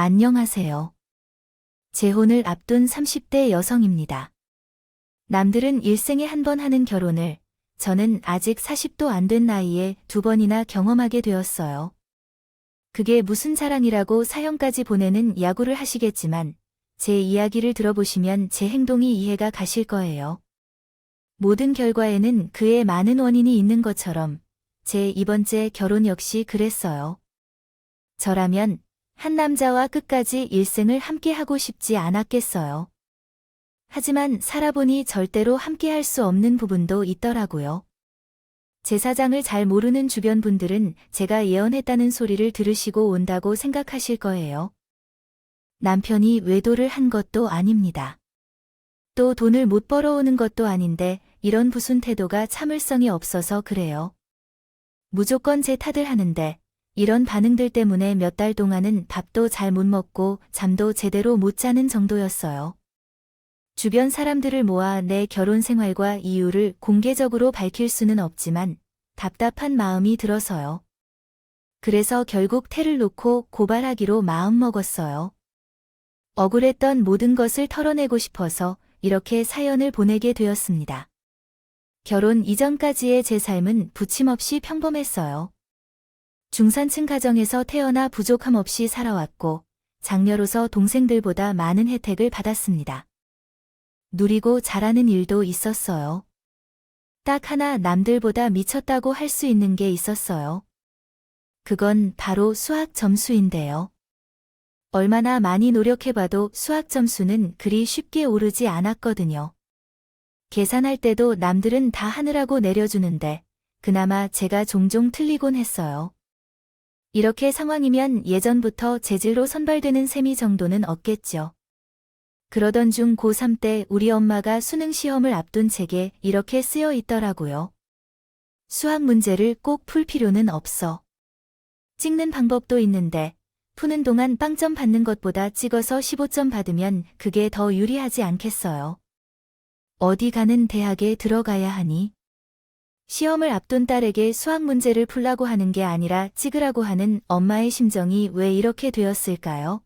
안녕하세요. 재혼을 앞둔 30대 여성입니다. 남들은 일생에 한 번 하는 결혼을 저는 아직 40도 안 된 나이에 두 번이나 경험하게 되었어요. 그게 무슨 자랑이라고 사형까지 보내는 야구를 하시겠지만 제 이야기를 들어보시면 제 행동이 이해가 가실 거예요. 모든 결과에는 그의 많은 원인이 있는 것처럼 제 이번째 결혼 역시 그랬어요. 저라면 한 남자와 끝까지 일생을 함께 하고 싶지 않았겠어요. 하지만 살아보니 절대로 함께 할 수 없는 부분도 있더라고요. 제 사장을 잘 모르는 주변 분들은 제가 예언했다는 소리를 들으시고 온다고 생각하실 거예요. 남편이 외도를 한 것도 아닙니다. 또 돈을 못 벌어오는 것도 아닌데 이런 부순 태도가 참을성이 없어서 그래요. 무조건 제 탓을 하는데 이런 반응들 때문에 몇 달 동안은 밥도 잘 못 먹고 잠도 제대로 못 자는 정도였어요. 주변 사람들을 모아 내 결혼 생활과 이유를 공개적으로 밝힐 수는 없지만 답답한 마음이 들어서요. 그래서 결국 태를 놓고 고발하기로 마음먹었어요. 억울했던 모든 것을 털어내고 싶어서 이렇게 사연을 보내게 되었습니다. 결혼 이전까지의 제 삶은 부침없이 평범했어요. 중산층 가정에서 태어나 부족함 없이 살아왔고, 장녀로서 동생들보다 많은 혜택을 받았습니다. 누리고 잘하는 일도 있었어요. 딱 하나 남들보다 미쳤다고 할 수 있는 게 있었어요. 그건 바로 수학 점수인데요. 얼마나 많이 노력해봐도 수학 점수는 그리 쉽게 오르지 않았거든요. 계산할 때도 남들은 다 하느라고 내려주는데, 그나마 제가 종종 틀리곤 했어요. 이렇게 상황이면 예전부터 재질로 선발되는 셈이 정도는 없겠죠. 그러던 중 고3 때 우리 엄마가 수능 시험을 앞둔 책에 이렇게 쓰여 있더라고요. 수학 문제를 꼭 풀 필요는 없어. 찍는 방법도 있는데, 푸는 동안 빵점 받는 것보다 찍어서 15점 받으면 그게 더 유리하지 않겠어요. 어디 가는 대학에 들어가야 하니? 시험을 앞둔 딸에게 수학 문제를 풀라고 하는 게 아니라 찍으라고 하는 엄마의 심정이 왜 이렇게 되었을까요?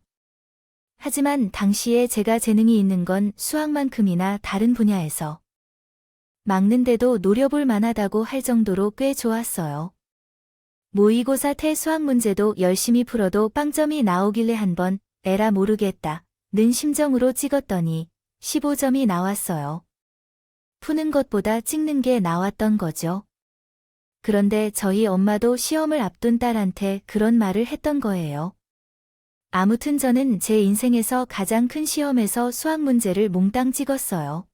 하지만 당시에 제가 재능이 있는 건 수학만큼이나 다른 분야에서 막는데도 노려볼 만하다고 할 정도로 꽤 좋았어요. 모의고사 태 수학 문제도 열심히 풀어도 빵점이 나오길래 한 번 에라 모르겠다 는 심정으로 찍었더니 15점이 나왔어요. 푸는 것보다 찍는 게 나왔던 거죠. 그런데 저희 엄마도 시험을 앞둔 딸한테 그런 말을 했던 거예요. 아무튼 저는 제 인생에서 가장 큰 시험에서 수학 문제를 몽땅 찍었어요.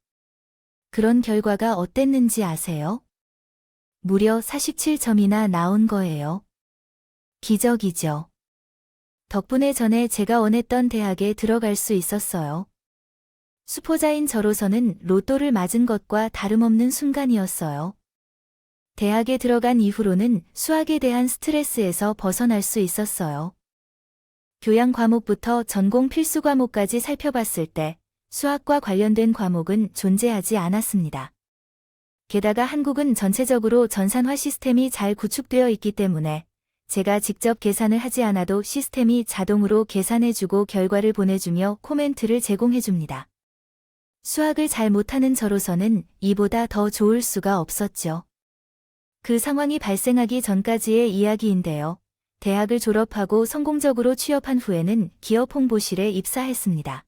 그런 결과가 어땠는지 아세요? 무려 47점이나 나온 거예요. 기적이죠. 덕분에 전에 제가 원했던 대학에 들어갈 수 있었어요. 수포자인 저로서는 로또를 맞은 것과 다름없는 순간이었어요. 대학에 들어간 이후로는 수학에 대한 스트레스에서 벗어날 수 있었어요. 교양 과목부터 전공 필수 과목까지 살펴봤을 때 수학과 관련된 과목은 존재하지 않았습니다. 게다가 한국은 전체적으로 전산화 시스템이 잘 구축되어 있기 때문에 제가 직접 계산을 하지 않아도 시스템이 자동으로 계산해주고 결과를 보내주며 코멘트를 제공해줍니다. 수학을 잘 못하는 저로서는 이보다 더 좋을 수가 없었죠. 그 상황이 발생하기 전까지의 이야기인데요. 대학을 졸업하고 성공적으로 취업한 후에는 기업 홍보실에 입사했습니다.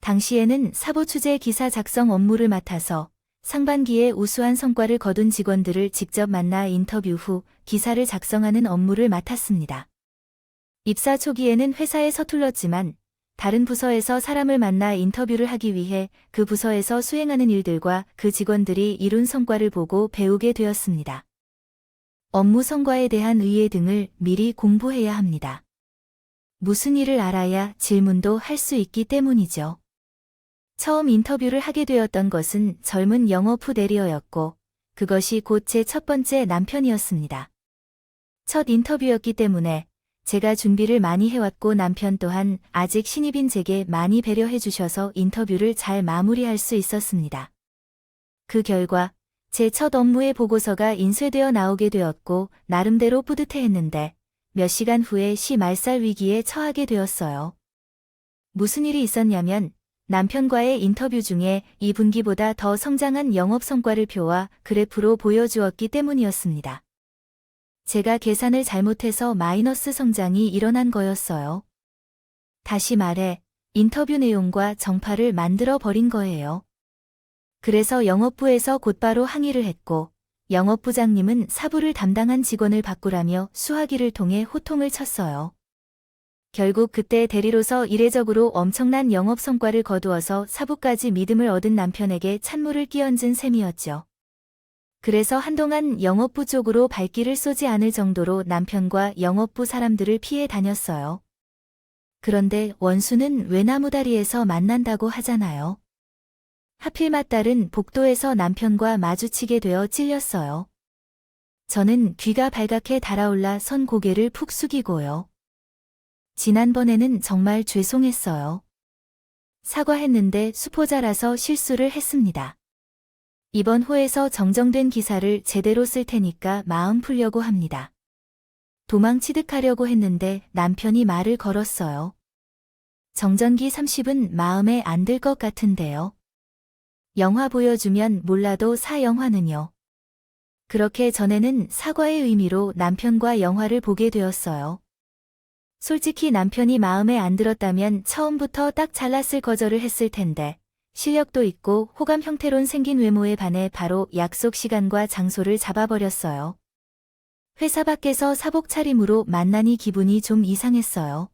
당시에는 사보 취재 기사 작성 업무를 맡아서 상반기에 우수한 성과를 거둔 직원들을 직접 만나 인터뷰 후 기사를 작성하는 업무를 맡았습니다. 입사 초기에는 회사에 서툴렀지만 다른 부서에서 사람을 만나 인터뷰를 하기 위해 그 부서에서 수행하는 일들과 그 직원들이 이룬 성과를 보고 배우게 되었습니다. 업무 성과에 대한 의예 등을 미리 공부해야 합니다. 무슨 일을 알아야 질문도 할 수 있기 때문이죠. 처음 인터뷰를 하게 되었던 것은 젊은 영어 푸대리어였고 그것이 곧 제 첫 번째 남편이었습니다. 첫 인터뷰였기 때문에 제가 준비를 많이 해왔고 남편 또한 아직 신입인 제게 많이 배려해 주셔서 인터뷰를 잘 마무리할 수 있었습니다. 그 결과 제 첫 업무의 보고서가 인쇄되어 나오게 되었고 나름대로 뿌듯해했는데 몇 시간 후에 시 말살 위기에 처하게 되었어요. 무슨 일이 있었냐면 남편과의 인터뷰 중에 이 분기보다 더 성장한 영업 성과를 표와 그래프로 보여주었기 때문이었습니다. 제가 계산을 잘못해서 마이너스 성장이 일어난 거였어요. 다시 말해, 인터뷰 내용과 정파를 만들어 버린 거예요. 그래서 영업부에서 곧바로 항의를 했고, 영업부장님은 사부를 담당한 직원을 바꾸라며 수화기를 통해 호통을 쳤어요. 결국 그때 대리로서 이례적으로 엄청난 영업 성과를 거두어서 사부까지 믿음을 얻은 남편에게 찬물을 끼얹은 셈이었죠. 그래서 한동안 영업부 쪽으로 발길을 쏘지 않을 정도로 남편과 영업부 사람들을 피해 다녔어요. 그런데 원수는 외나무다리에서 만난다고 하잖아요. 하필 맞딸은 복도에서 남편과 마주치게 되어 찔렸어요. 저는 귀가 발갛게 달아올라 선 고개를 푹 숙이고요. 지난번에는 정말 죄송했어요. 사과했는데 수포자라서 실수를 했습니다. 이번 호에서 정정된 기사를 제대로 쓸 테니까 마음 풀려고 합니다. 도망치듯 하려고 했는데 남편이 말을 걸었어요. 정전기 30은 마음에 안 들 것 같은데요. 영화 보여주면 몰라도 사 영화는요. 그렇게 전에는 사과의 의미로 남편과 영화를 보게 되었어요. 솔직히 남편이 마음에 안 들었다면 처음부터 딱 잘랐을 거절을 했을 텐데 실력도 있고 호감 형태론 생긴 외모에 반해 바로 약속 시간과 장소를 잡아버렸어요. 회사 밖에서 사복 차림으로 만나니 기분이 좀 이상했어요.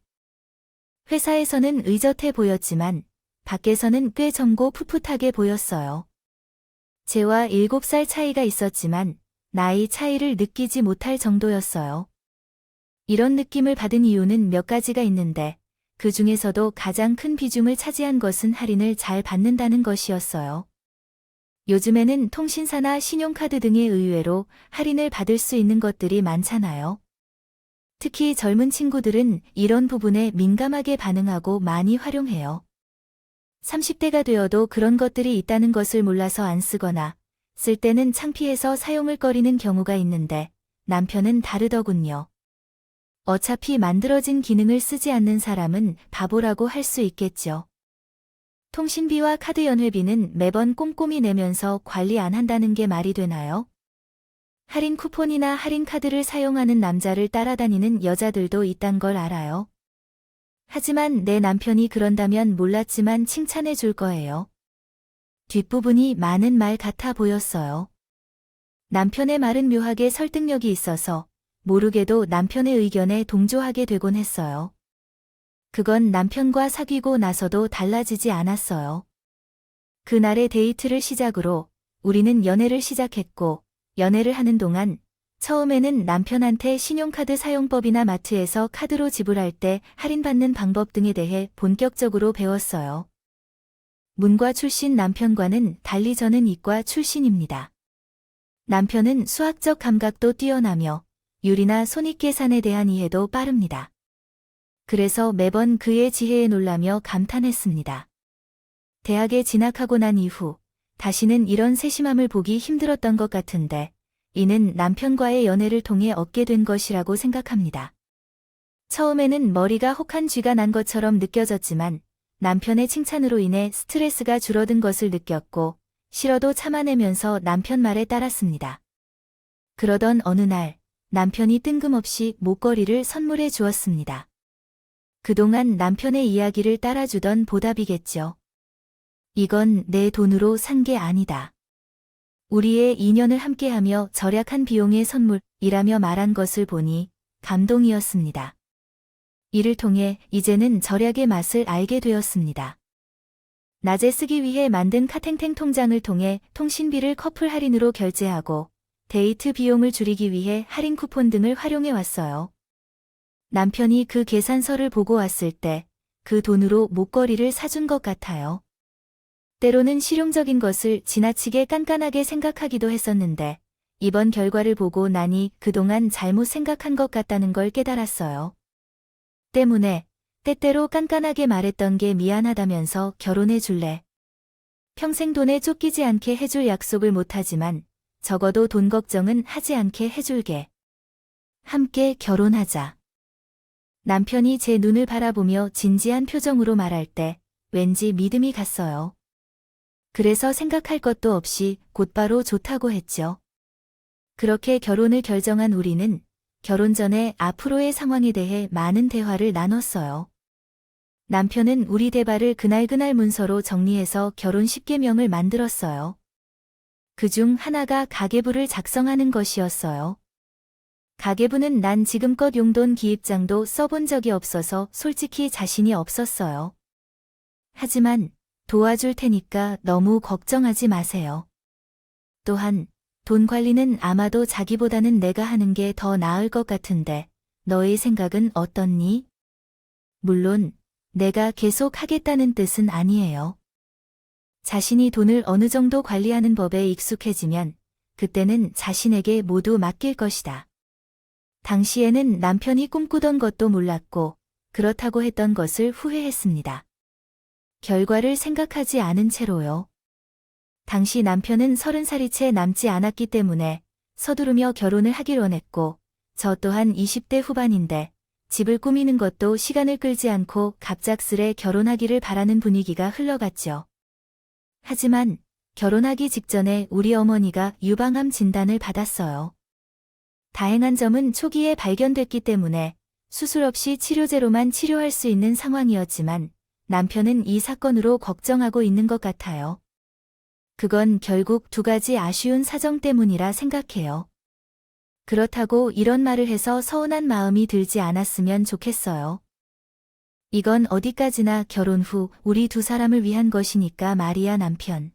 회사에서는 의젓해 보였지만 밖에서는 꽤 젊고 풋풋하게 보였어요. 제와 7살 차이가 있었지만 나이 차이를 느끼지 못할 정도였어요. 이런 느낌을 받은 이유는 몇 가지가 있는데 그 중에서도 가장 큰 비중을 차지한 것은 할인을 잘 받는다는 것이었어요. 요즘에는 통신사나 신용카드 등의 의외로 할인을 받을 수 있는 것들이 많잖아요. 특히 젊은 친구들은 이런 부분에 민감하게 반응하고 많이 활용해요. 30대가 되어도 그런 것들이 있다는 것을 몰라서 안 쓰거나 쓸 때는 창피해서 사용을 꺼리는 경우가 있는데 남편은 다르더군요. 어차피 만들어진 기능을 쓰지 않는 사람은 바보라고 할 수 있겠죠. 통신비와 카드 연회비는 매번 꼼꼼히 내면서 관리 안 한다는 게 말이 되나요? 할인 쿠폰이나 할인 카드를 사용하는 남자를 따라다니는 여자들도 있단 걸 알아요. 하지만 내 남편이 그런다면 몰랐지만 칭찬해 줄 거예요. 뒷부분이 많은 말 같아 보였어요. 남편의 말은 묘하게 설득력이 있어서 모르게도 남편의 의견에 동조하게 되곤 했어요. 그건 남편과 사귀고 나서도 달라지지 않았어요. 그날의 데이트를 시작으로 우리는 연애를 시작했고, 연애를 하는 동안 처음에는 남편한테 신용카드 사용법이나 마트에서 카드로 지불할 때 할인받는 방법 등에 대해 본격적으로 배웠어요. 문과 출신 남편과는 달리 저는 이과 출신입니다. 남편은 수학적 감각도 뛰어나며 유리나 손익계산에 대한 이해도 빠릅니다. 그래서 매번 그의 지혜에 놀라며 감탄했습니다. 대학에 진학하고 난 이후 다시는 이런 세심함을 보기 힘들었던 것 같은데 이는 남편과의 연애를 통해 얻게 된 것이라고 생각합니다. 처음에는 머리가 혹한 쥐가 난 것처럼 느껴졌지만 남편의 칭찬으로 인해 스트레스가 줄어든 것을 느꼈고 싫어도 참아내면서 남편 말에 따랐습니다. 그러던 어느 날 남편이 뜬금없이 목걸이를 선물해 주었습니다. 그동안 남편의 이야기를 따라주던 보답이겠죠. 이건 내 돈으로 산 게 아니다. 우리의 인연을 함께하며 절약한 비용의 선물이라며 말한 것을 보니 감동이었습니다. 이를 통해 이제는 절약의 맛을 알게 되었습니다. 낮에 쓰기 위해 만든 카탱탱 통장을 통해 통신비를 커플 할인으로 결제하고 데이트 비용을 줄이기 위해 할인 쿠폰 등을 활용해 왔어요. 남편이 그 계산서를 보고 왔을 때 그 돈으로 목걸이를 사준 것 같아요. 때로는 실용적인 것을 지나치게 깐깐하게 생각하기도 했었는데 이번 결과를 보고 나니 그동안 잘못 생각한 것 같다는 걸 깨달았어요. 때문에 때때로 깐깐하게 말했던 게 미안하다면서 결혼해 줄래. 평생 돈에 쫓기지 않게 해줄 약속을 못하지만 적어도 돈 걱정은 하지 않게 해줄게. 함께 결혼하자. 남편이 제 눈을 바라보며 진지한 표정으로 말할 때 왠지 믿음이 갔어요. 그래서 생각할 것도 없이 곧바로 좋다고 했죠. 그렇게 결혼을 결정한 우리는 결혼 전에 앞으로의 상황에 대해 많은 대화를 나눴어요. 남편은 우리 대발을 그날그날 문서로 정리해서 결혼 10개명을 만들었어요. 그 중 하나가 가계부를 작성하는 것이었어요. 가계부는 난 지금껏 용돈 기입장도 써본 적이 없어서 솔직히 자신이 없었어요. 하지만 도와줄 테니까 너무 걱정하지 마세요. 또한 돈 관리는 아마도 자기보다는 내가 하는 게 더 나을 것 같은데 너의 생각은 어떻니? 물론 내가 계속 하겠다는 뜻은 아니에요. 자신이 돈을 어느 정도 관리하는 법에 익숙해지면 그때는 자신에게 모두 맡길 것이다. 당시에는 남편이 꿈꾸던 것도 몰랐고 그렇다고 했던 것을 후회했습니다. 결과를 생각하지 않은 채로요. 당시 남편은 서른 살이 채 남지 않았기 때문에 서두르며 결혼을 하길 원했고 저 또한 20대 후반인데 집을 꾸미는 것도 시간을 끌지 않고 갑작스레 결혼하기를 바라는 분위기가 흘러갔죠. 하지만 결혼하기 직전에 우리 어머니가 유방암 진단을 받았어요. 다행한 점은 초기에 발견됐기 때문에 수술 없이 치료제로만 치료할 수 있는 상황이었지만 남편은 이 사건으로 걱정하고 있는 것 같아요. 그건 결국 두 가지 아쉬운 사정 때문이라 생각해요. 그렇다고 이런 말을 해서 서운한 마음이 들지 않았으면 좋겠어요. 이건 어디까지나 결혼 후 우리 두 사람을 위한 것이니까 말이야 남편.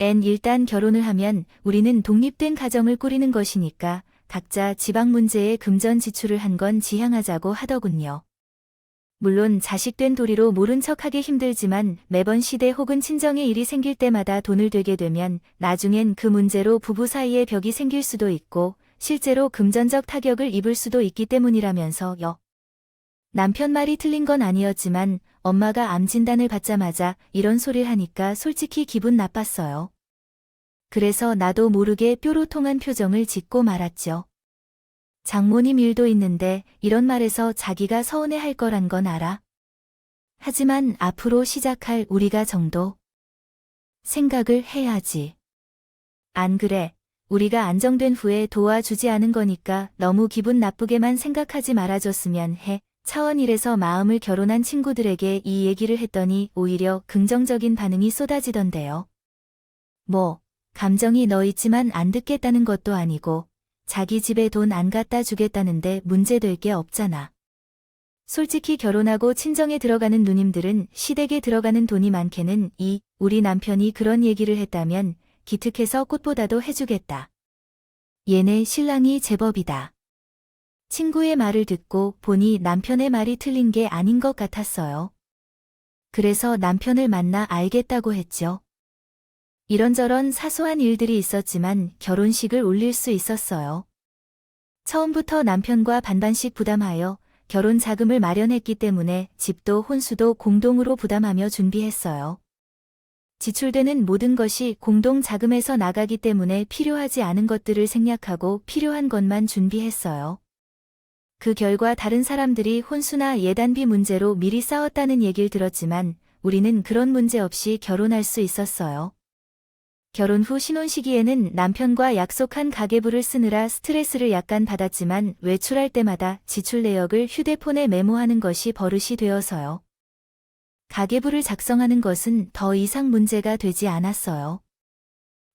앤 일단 결혼을 하면 우리는 독립된 가정을 꾸리는 것이니까 각자 지방 문제에 금전 지출을 한 건 지향하자고 하더군요. 물론 자식된 도리로 모른 척하기 힘들지만 매번 시대 혹은 친정의 일이 생길 때마다 돈을 되게 되면 나중엔 그 문제로 부부 사이에 벽이 생길 수도 있고 실제로 금전적 타격을 입을 수도 있기 때문이라면서요. 남편 말이 틀린 건 아니었지만 엄마가 암 진단을 받자마자 이런 소리를 하니까 솔직히 기분 나빴어요. 그래서 나도 모르게 뾰로 통한 표정을 짓고 말았죠. 장모님 일도 있는데 이런 말에서 자기가 서운해 할 거란 건 알아. 하지만 앞으로 시작할 우리가 정도 생각을 해야지. 안 그래. 우리가 안정된 후에 도와주지 않은 거니까 너무 기분 나쁘게만 생각하지 말아줬으면 해. 차원 일에서 마음을 결혼한 친구들에게 이 얘기를 했더니 오히려 긍정적인 반응이 쏟아지던데요. 뭐, 감정이 너 있지만 안 듣겠다는 것도 아니고, 자기 집에 돈 안 갖다 주겠다는데 문제될 게 없잖아. 솔직히 결혼하고 친정에 들어가는 누님들은 시댁에 들어가는 돈이 많게는 이, 우리 남편이 그런 얘기를 했다면 기특해서 꽃보다도 해주겠다. 얘네 신랑이 제법이다. 친구의 말을 듣고 보니 남편의 말이 틀린 게 아닌 것 같았어요. 그래서 남편을 만나 알겠다고 했죠. 이런저런 사소한 일들이 있었지만 결혼식을 올릴 수 있었어요. 처음부터 남편과 반반씩 부담하여 결혼 자금을 마련했기 때문에 집도 혼수도 공동으로 부담하며 준비했어요. 지출되는 모든 것이 공동 자금에서 나가기 때문에 필요하지 않은 것들을 생략하고 필요한 것만 준비했어요. 그 결과 다른 사람들이 혼수나 예단비 문제로 미리 싸웠다는 얘기를 들었지만 우리는 그런 문제 없이 결혼할 수 있었어요. 결혼 후 신혼 시기에는 남편과 약속한 가계부를 쓰느라 스트레스를 약간 받았지만 외출할 때마다 지출 내역을 휴대폰에 메모하는 것이 버릇이 되어서요. 가계부를 작성하는 것은 더 이상 문제가 되지 않았어요.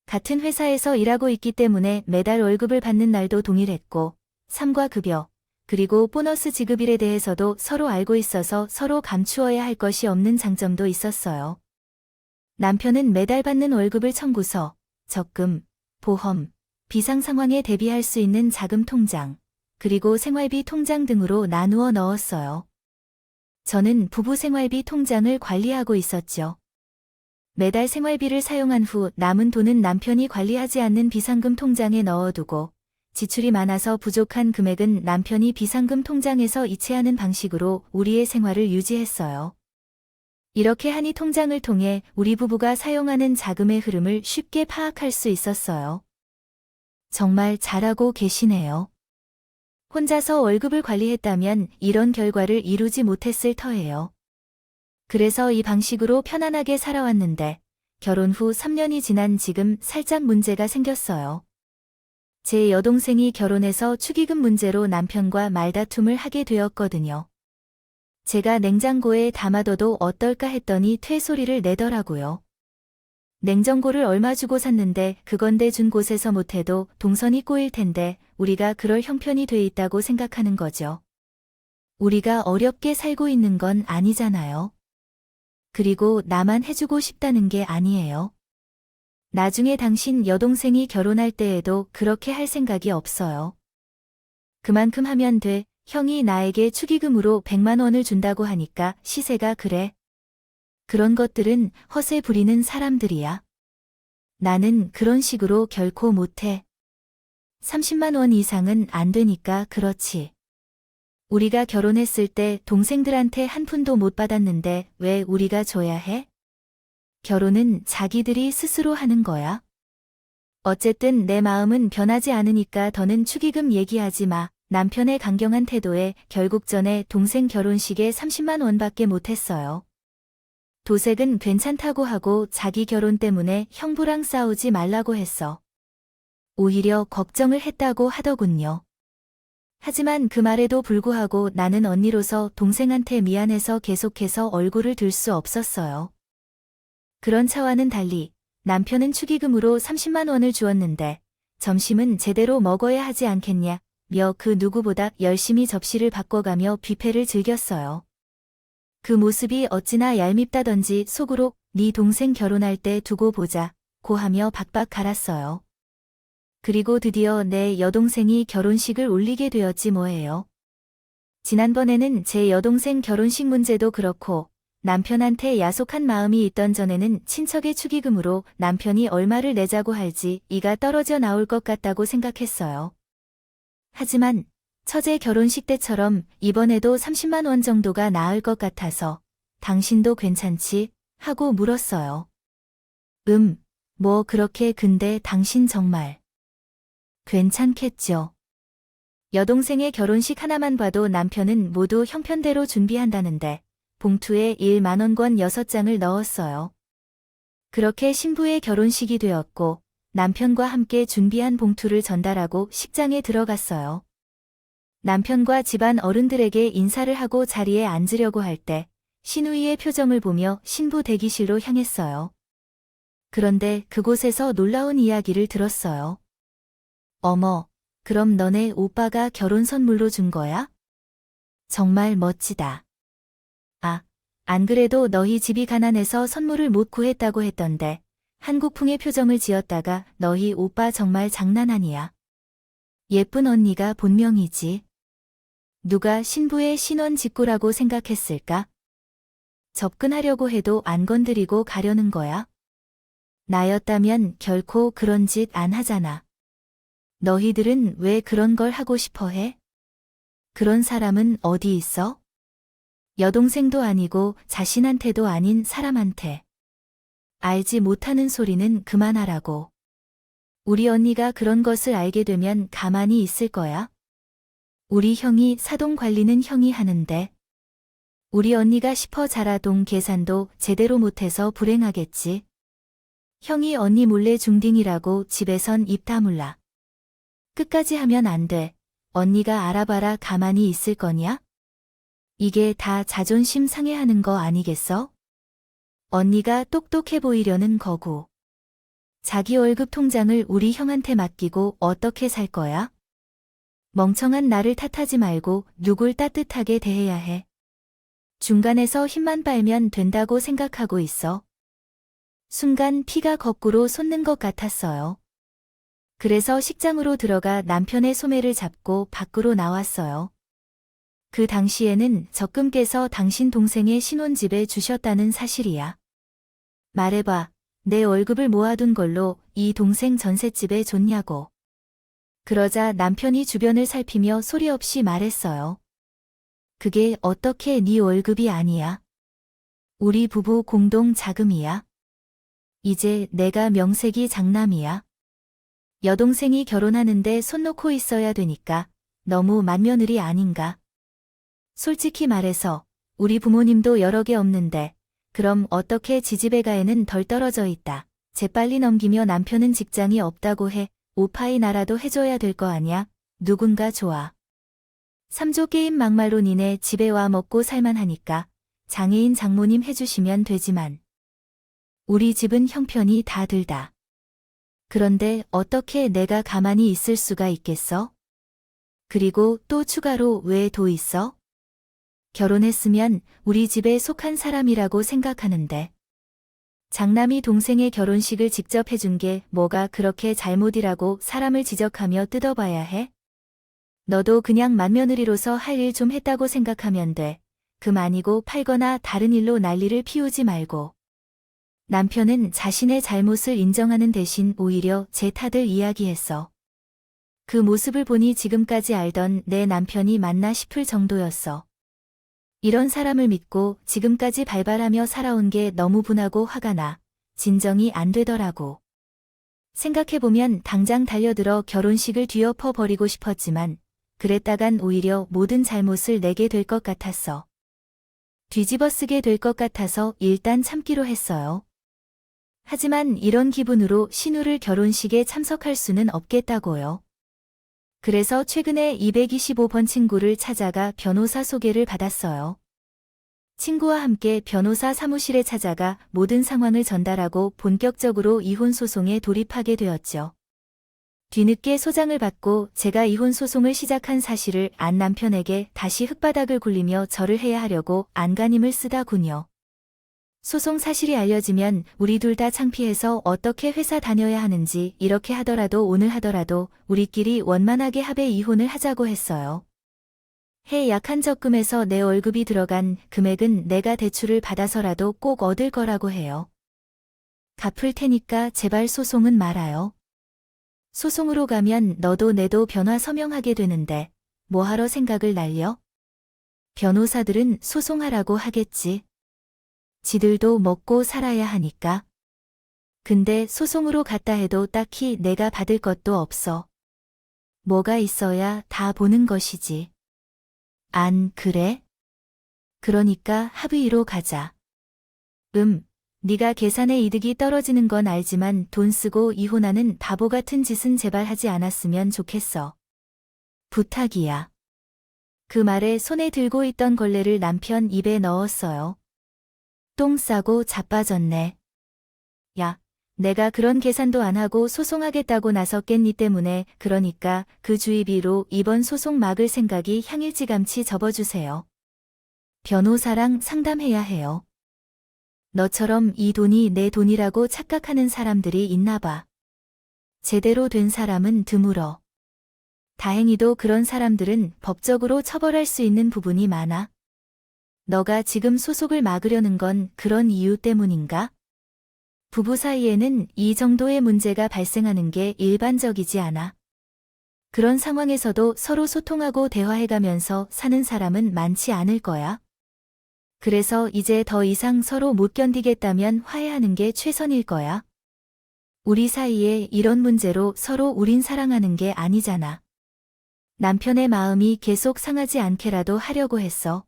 같은 회사에서 일하고 있기 때문에 매달 월급을 받는 날도 동일했고, 삼과 급여, 그리고 보너스 지급일에 대해서도 서로 알고 있어서 서로 감추어야 할 것이 없는 장점도 있었어요. 남편은 매달 받는 월급을 청구서, 적금, 보험, 비상 상황에 대비할 수 있는 자금 통장, 그리고 생활비 통장 등으로 나누어 넣었어요. 저는 부부 생활비 통장을 관리하고 있었죠. 매달 생활비를 사용한 후 남은 돈은 남편이 관리하지 않는 비상금 통장에 넣어두고 지출이 많아서 부족한 금액은 남편이 비상금 통장에서 이체하는 방식으로 우리의 생활을 유지했어요. 이렇게 하니 통장을 통해 우리 부부가 사용하는 자금의 흐름을 쉽게 파악할 수 있었어요. 정말 잘하고 계시네요. 혼자서 월급을 관리했다면 이런 결과를 이루지 못했을 터예요. 그래서 이 방식으로 편안하게 살아왔는데 결혼 후 3년이 지난 지금 살짝 문제가 생겼어요. 제 여동생이 결혼해서 축의금 문제로 남편과 말다툼을 하게 되었거든요. 제가 냉장고에 담아둬도 어떨까 했더니 퇴소리를 내더라고요. 냉장고를 얼마 주고 샀는데 그건데 준 곳에서 못해도 동선이 꼬일 텐데 우리가 그럴 형편이 돼 있다고 생각하는 거죠. 우리가 어렵게 살고 있는 건 아니잖아요. 그리고 나만 해주고 싶다는 게 아니에요. 나중에 당신 여동생이 결혼할 때에도 그렇게 할 생각이 없어요. 그만큼 하면 돼. 형이 나에게 축의금으로 100만 원을 준다고 하니까 시세가 그래. 그런 것들은 허세 부리는 사람들이야. 나는 그런 식으로 결코 못해. 30만 원 이상은 안 되니까 그렇지. 우리가 결혼했을 때 동생들한테 한 푼도 못 받았는데 왜 우리가 줘야 해? 결혼은 자기들이 스스로 하는 거야. 어쨌든 내 마음은 변하지 않으니까 더는 축의금 얘기하지 마. 남편의 강경한 태도에 결국 전에 동생 결혼식에 30만 원밖에 못했어요. 도색은 괜찮다고 하고 자기 결혼 때문에 형부랑 싸우지 말라고 했어. 오히려 걱정을 했다고 하더군요. 하지만 그 말에도 불구하고 나는 언니로서 동생한테 미안해서 계속해서 얼굴을 들 수 없었어요. 그런 차와는 달리 남편은 축의금으로 30만 원을 주었는데 점심은 제대로 먹어야 하지 않겠냐 며 그 누구보다 열심히 접시를 바꿔가며 뷔페를 즐겼어요. 그 모습이 어찌나 얄밉다던지 속으로 네 동생 결혼할 때 두고 보자 고 하며 박박 갈았어요. 그리고 드디어 내 여동생이 결혼식을 올리게 되었지 뭐예요. 지난번에는 제 여동생 결혼식 문제도 그렇고 남편한테 야속한 마음이 있던 전에는 친척의 축의금으로 남편이 얼마를 내자고 할지 이가 떨어져 나올 것 같다고 생각했어요. 하지만 처제 결혼식 때처럼 이번에도 30만 원 정도가 나을 것 같아서 당신도 괜찮지? 하고 물었어요. 음, 뭐 그렇게 근데 당신 정말 괜찮겠죠. 여동생의 결혼식 하나만 봐도 남편은 모두 형편대로 준비한다는데 봉투에 1만원권 6장을 넣었어요. 그렇게 신부의 결혼식이 되었고 남편과 함께 준비한 봉투를 전달하고 식장에 들어갔어요. 남편과 집안 어른들에게 인사를 하고 자리에 앉으려고 할 때 신우이의 표정을 보며 신부 대기실로 향했어요. 그런데 그곳에서 놀라운 이야기를 들었어요. 어머, 그럼 너네 오빠가 결혼 선물로 준 거야? 정말 멋지다. 아, 안 그래도 너희 집이 가난해서 선물을 못 구했다고 했던데 한국풍의 표정을 지었다가 너희 오빠 정말 장난 아니야. 예쁜 언니가 본명이지. 누가 신부의 신원 직구라고 생각했을까? 접근하려고 해도 안 건드리고 가려는 거야? 나였다면 결코 그런 짓 안 하잖아. 너희들은 왜 그런 걸 하고 싶어 해? 그런 사람은 어디 있어? 여동생도 아니고 자신한테도 아닌 사람한테. 알지 못하는 소리는 그만하라고. 우리 언니가 그런 것을 알게 되면 가만히 있을 거야? 우리 형이 사동 관리는 형이 하는데. 우리 언니가 싶어 자라동 계산도 제대로 못해서 불행하겠지. 형이 언니 몰래 중딩이라고 집에선 입 다물라. 끝까지 하면 안 돼. 언니가 알아봐라 가만히 있을 거냐? 이게 다 자존심 상해하는 거 아니겠어? 언니가 똑똑해 보이려는 거고. 자기 월급 통장을 우리 형한테 맡기고 어떻게 살 거야? 멍청한 나를 탓하지 말고 누굴 따뜻하게 대해야 해. 중간에서 힘만 빨면 된다고 생각하고 있어. 순간 피가 거꾸로 솟는 것 같았어요. 그래서 식장으로 들어가 남편의 소매를 잡고 밖으로 나왔어요. 그 당시에는 적금께서 당신 동생의 신혼집에 주셨다는 사실이야. 말해봐, 내 월급을 모아둔 걸로 이 동생 전셋집에 줬냐고. 그러자 남편이 주변을 살피며 소리 없이 말했어요. 그게 어떻게 네 월급이 아니야? 우리 부부 공동 자금이야. 이제 내가 명색이 장남이야. 여동생이 결혼하는데 손 놓고 있어야 되니까 너무 맏며느리 아닌가? 솔직히 말해서 우리 부모님도 여러 개 없는데 그럼 어떻게 지집애 가에는 덜 떨어져 있다. 재빨리 넘기며 남편은 직장이 없다고 해 오파이 나라도 해줘야 될 거 아냐? 누군가 좋아. 3조 게임 막말로 니네 집에 와 먹고 살만하니까 장애인 장모님 해주시면 되지만 우리 집은 형편이 다 들다. 그런데 어떻게 내가 가만히 있을 수가 있겠어? 그리고 또 추가로 왜 도 있어? 결혼했으면 우리 집에 속한 사람이라고 생각하는데. 장남이 동생의 결혼식을 직접 해준 게 뭐가 그렇게 잘못이라고 사람을 지적하며 뜯어봐야 해? 너도 그냥 맏며느리로서 할 일 좀 했다고 생각하면 돼. 금 아니고 팔거나 다른 일로 난리를 피우지 말고. 남편은 자신의 잘못을 인정하는 대신 오히려 제 탓을 이야기했어. 그 모습을 보니 지금까지 알던 내 남편이 맞나 싶을 정도였어. 이런 사람을 믿고 지금까지 발발하며 살아온 게 너무 분하고 화가 나. 진정이 안 되더라고. 생각해보면 당장 달려들어 결혼식을 뒤엎어 버리고 싶었지만 그랬다간 오히려 모든 잘못을 내게 될 것 같았어. 뒤집어 쓰게 될 것 같아서 일단 참기로 했어요. 하지만 이런 기분으로 신우를 결혼식에 참석할 수는 없겠다고요. 그래서 최근에 225번 친구를 찾아가 변호사 소개를 받았어요. 친구와 함께 변호사 사무실에 찾아가 모든 상황을 전달하고 본격적으로 이혼 소송에 돌입하게 되었죠. 뒤늦게 소장을 받고 제가 이혼 소송을 시작한 사실을 안 남편에게 다시 흙바닥을 굴리며 절을 해야 하려고 안간힘을 쓰다군요. 소송 사실이 알려지면 우리 둘 다 창피해서 어떻게 회사 다녀야 하는지 이렇게 하더라도 오늘 하더라도 우리끼리 원만하게 합의 이혼을 하자고 했어요. 해 약한 적금에서 내 월급이 들어간 금액은 내가 대출을 받아서라도 꼭 얻을 거라고 해요. 갚을 테니까 제발 소송은 말아요. 소송으로 가면 너도 내도 변화 서명하게 되는데 뭐하러 생각을 날려? 변호사들은 소송하라고 하겠지. 지들도 먹고 살아야 하니까. 근데 소송으로 갔다 해도 딱히 내가 받을 것도 없어. 뭐가 있어야 다 보는 것이지. 안 그래? 그러니까 합의로 가자. 음, 네가 계산에 이득이 떨어지는 건 알지만 돈 쓰고 이혼하는 바보 같은 짓은 제발 하지 않았으면 좋겠어. 부탁이야. 그 말에 손에 들고 있던 걸레를 남편 입에 넣었어요. 똥 싸고 자빠졌네. 야, 내가 그런 계산도 안 하고 소송하겠다고 나섰겠니 때문에 그러니까 그 주의비로 이번 소송 막을 생각이 향일지감치 접어주세요. 변호사랑 상담해야 해요. 너처럼 이 돈이 내 돈이라고 착각하는 사람들이 있나 봐. 제대로 된 사람은 드물어. 다행히도 그런 사람들은 법적으로 처벌할 수 있는 부분이 많아. 너가 지금 소속을 막으려는 건 그런 이유 때문인가? 부부 사이에는 이 정도의 문제가 발생하는 게 일반적이지 않아. 그런 상황에서도 서로 소통하고 대화해가면서 사는 사람은 많지 않을 거야. 그래서 이제 더 이상 서로 못 견디겠다면 화해하는 게 최선일 거야. 우리 사이에 이런 문제로 서로 우린 사랑하는 게 아니잖아. 남편의 마음이 계속 상하지 않게라도 하려고 했어.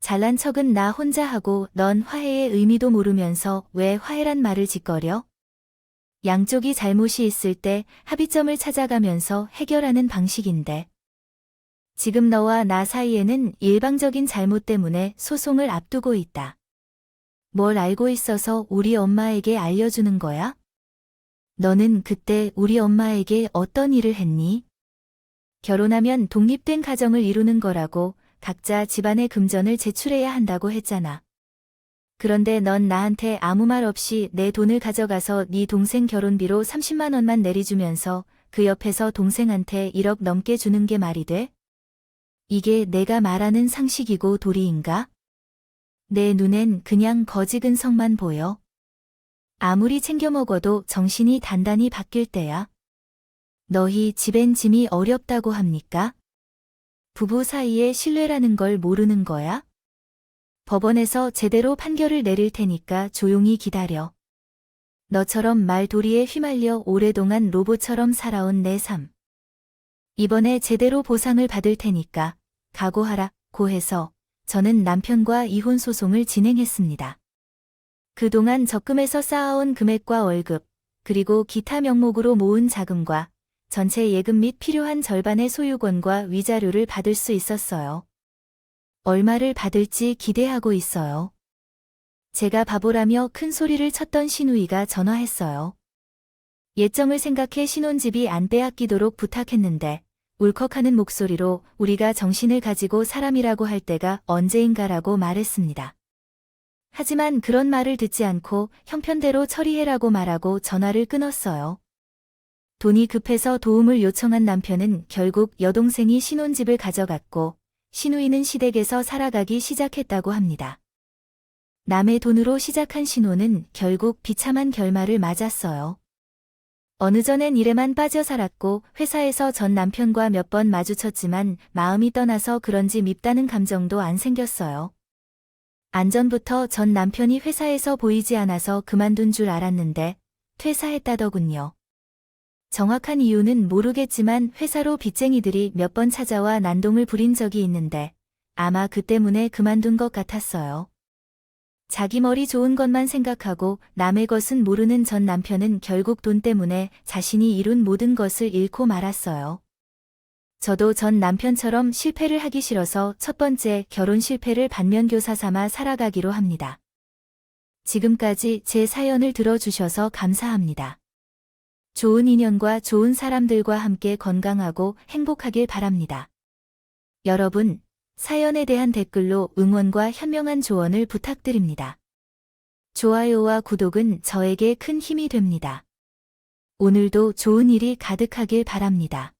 잘난 척은 나 혼자 하고 넌 화해의 의미도 모르면서 왜 화해란 말을 짓거려? 양쪽이 잘못이 있을 때 합의점을 찾아가면서 해결하는 방식인데. 지금 너와 나 사이에는 일방적인 잘못 때문에 소송을 앞두고 있다. 뭘 알고 있어서 우리 엄마에게 알려주는 거야? 너는 그때 우리 엄마에게 어떤 일을 했니? 결혼하면 독립된 가정을 이루는 거라고 각자 집안의 금전을 제출해야 한다고 했잖아. 그런데 넌 나한테 아무 말 없이 내 돈을 가져가서 네 동생 결혼비로 30만 원만 내리주면서 그 옆에서 동생한테 1억 넘게 주는 게 말이 돼? 이게 내가 말하는 상식이고 도리인가? 내 눈엔 그냥 거지근 성만 보여. 아무리 챙겨 먹어도 정신이 단단히 바뀔 때야. 너희 집엔 짐이 어렵다고 합니까? 부부 사이에 신뢰라는 걸 모르는 거야? 법원에서 제대로 판결을 내릴 테니까 조용히 기다려. 너처럼 말도리에 휘말려 오래동안 로봇처럼 살아온 내 삶. 이번에 제대로 보상을 받을 테니까 각오하라 고 해서 저는 남편과 이혼 소송을 진행했습니다. 그동안 적금에서 쌓아온 금액과 월급, 그리고 기타 명목으로 모은 자금과 전체 예금 및 필요한 절반의 소유권과 위자료를 받을 수 있었어요. 얼마를 받을지 기대하고 있어요. 제가 바보라며 큰 소리를 쳤던 신우이가 전화했어요. 예정을 생각해 신혼집이 안 빼앗기도록 부탁했는데 울컥하는 목소리로 우리가 정신을 가지고 사람이라고 할 때가 언제인가라고 말했습니다. 하지만 그런 말을 듣지 않고 형편대로 처리해라고 말하고 전화를 끊었어요. 돈이 급해서 도움을 요청한 남편은 결국 여동생이 신혼집을 가져갔고 신우이는 시댁에서 살아가기 시작했다고 합니다. 남의 돈으로 시작한 신혼은 결국 비참한 결말을 맞았어요. 어느 전엔 일에만 빠져 살았고 회사에서 전 남편과 몇 번 마주쳤지만 마음이 떠나서 그런지 밉다는 감정도 안 생겼어요. 안전부터 전 남편이 회사에서 보이지 않아서 그만둔 줄 알았는데 퇴사했다더군요. 정확한 이유는 모르겠지만 회사로 빚쟁이들이 몇 번 찾아와 난동을 부린 적이 있는데 아마 그 때문에 그만둔 것 같았어요. 자기 머리 좋은 것만 생각하고 남의 것은 모르는 전 남편은 결국 돈 때문에 자신이 이룬 모든 것을 잃고 말았어요. 저도 전 남편처럼 실패를 하기 싫어서 첫 번째 결혼 실패를 반면교사 삼아 살아가기로 합니다. 지금까지 제 사연을 들어주셔서 감사합니다. 좋은 인연과 좋은 사람들과 함께 건강하고 행복하길 바랍니다. 여러분, 사연에 대한 댓글로 응원과 현명한 조언을 부탁드립니다. 좋아요와 구독은 저에게 큰 힘이 됩니다. 오늘도 좋은 일이 가득하길 바랍니다.